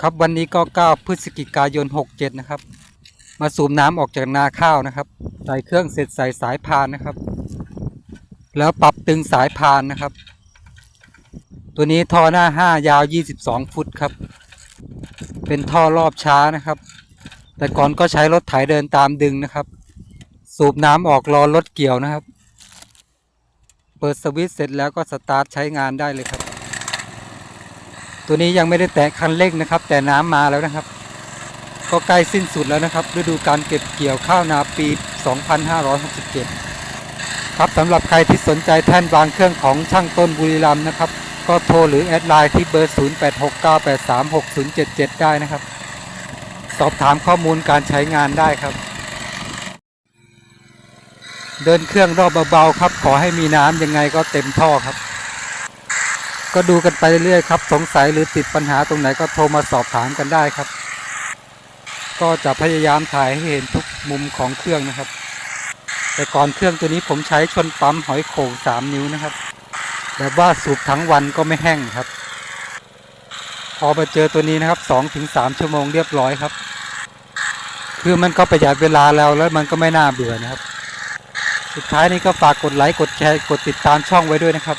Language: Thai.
ครับวันนี้ก็ 9 พฤศจิกายน 67 นะครับ มาสูบน้ำออกจากนาข้าวนะครับ ใส่เครื่องเสร็จใส่สายพานนะครับ แล้วปรับตึงสายพานนะครับ ตัวนี้ท่อหน้า 5 ยาว 22 ฟุตครับ เป็นท่อรอบช้านะครับ แต่ก่อนก็ใช้รถไถเดินตามดึงนะครับ สูบน้ำออกรอรถเกี่ยวนะครับ เปิดสวิตช์เสร็จแล้วก็สตาร์ทใช้งานได้เลยครับ ตัวนี้ยังไม่ได้แตะคันเร่งนะครับ แต่น้ำมาแล้วนะครับ ก็ใกล้สิ้นสุดแล้วนะครับ ฤดูการเก็บเกี่ยวข้าวนาปี 2567 ครับสำหรับใครที่สนใจแท่นวางเครื่องของช่างต้นบุรีรัมนะครับ ก็โทรหรือแอดไลน์ที่เบอร์ 0869836077 ได้นะครับ สอบถามข้อมูลการใช้งานได้ครับ เดินเครื่องรอบเบาๆครับ ขอให้มีน้ำยังไงก็เต็มท่อครับ ก็ดูกันไปเรื่อยๆครับ สงสัยหรือติดปัญหาตรงไหนก็โทรมาสอบถามกันได้ครับ ก็จะพยายามถ่ายให้เห็นทุกมุมของเครื่องนะครับ แต่ก่อนเครื่องตัวนี้ผมใช้ชนปั๊มหอยโข่ง3 นิ้วนะครับ แบบว่าสูบทั้งวันก็ไม่แห้งครับ พอมาเจอตัวนี้นะครับ 2-3 ชั่วโมงเรียบร้อยครับ คือมันก็ประหยัดเวลาแล้วแล้วมันก็ไม่น่าเบื่อนะครับ สุดท้ายนี้ก็ฝากกดไลค์กดแชร์กดติดตามช่องไว้ด้วยนะครับ